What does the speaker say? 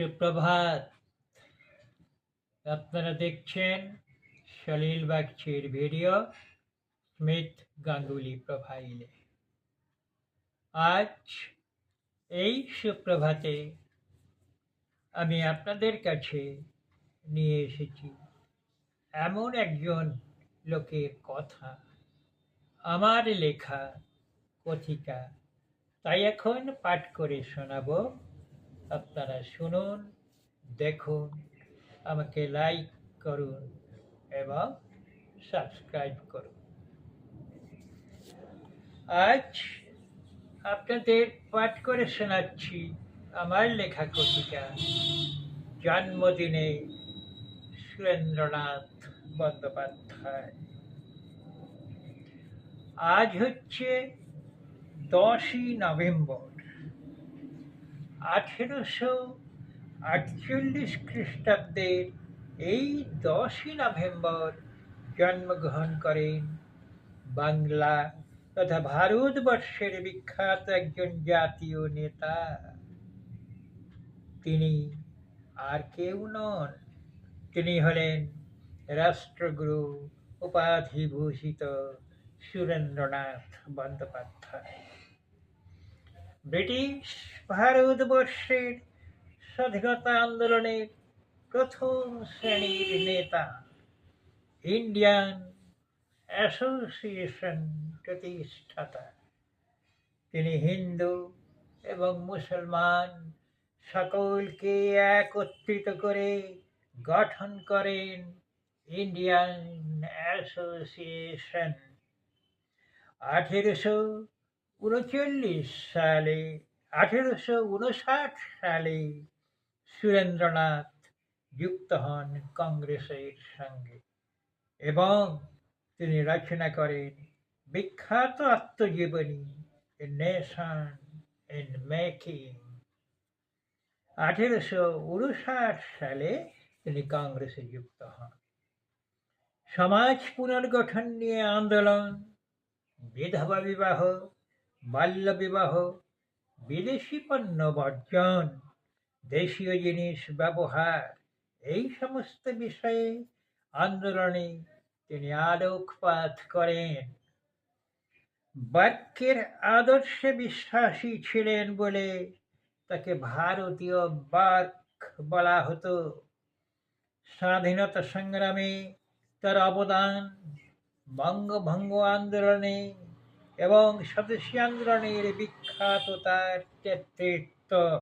সুপ্রভাত। আপনারা দেখছেন সলিল বাগচির ভিডিও স্মিথ গাঙ্গুলি প্রোফাইলে। আজ এই সুপ্রভাতে আমি আপনাদের কাছে নিয়ে এসেছি এমন একজন লোকের কথা। আমার লেখা কথিকা, তাই এখন পাঠ করে শোনাবো। আপনারা শুনুন, দেখুন, আমাকে লাইক করুন এবং সাবস্ক্রাইব করুন। আজ আপনাদের পাঠ করে শোনাচ্ছি আমার লেখা কবিতা জন্মদিনে সুরেন্দ্রনাথ বন্দ্যোপাধ্যায়। আজ হচ্ছে দশই নভেম্বর। আঠেরোশো আটচল্লিশ খ্রিস্টাব্দের এই দশই নভেম্বর জন্মগ্রহণ করেন। বাংলা তথা ভারতবর্ষের বিখ্যাত একজন জাতীয় নেতা। তিনি আর কেউ নন, তিনি হলেন রাষ্ট্রগুরু উপাধিভূষিত সুরেন্দ্রনাথ বন্দ্যোপাধ্যায়। ব্রিটিশ ভারতবর্ষের স্বাধীনতা আন্দোলনের প্রথম শ্রেণির নেতা ইন্ডিয়ান অ্যাসোসিয়েশন প্রতিষ্ঠাতা। তিনি হিন্দু এবং মুসলমান সকলকে একত্রিত করে গঠন করেন ইন্ডিয়ান অ্যাসোসিয়েশন। আঠেরোশো উনচল্লিশ সালে, আঠেরোশো উনষাট সালে সুরেন্দ্রনাথ যুক্ত হন কংগ্রেসের সঙ্গে এবং তিনি রচনা করেন বিখ্যাত আত্মজীবনী নেশন ইন মেকিং আঠেরোশো উনষাট সালে তিনি কংগ্রেসে যুক্ত হন। সমাজ পুনর্গঠন নিয়ে আন্দোলন, বিধবা বিবাহ বাল্য বিবাহ বিদেশি পণ্য বর্জন দেশীয় জিনিস ব্যবহার, এই সমস্ত বিষয়ে আন্দোলনে তিনি আলোকপাত করেন। বাক্যের আদর্শে বিশ্বাসী ছিলেন বলে তাকে ভারতীয় বাক বলা হতো। স্বাধীনতা সংগ্রামে তার অবদান বঙ্গভঙ্গ আন্দোলনে এবং স্বদেশী আন্দোলনের বিখ্যাত তার নেতৃত্ব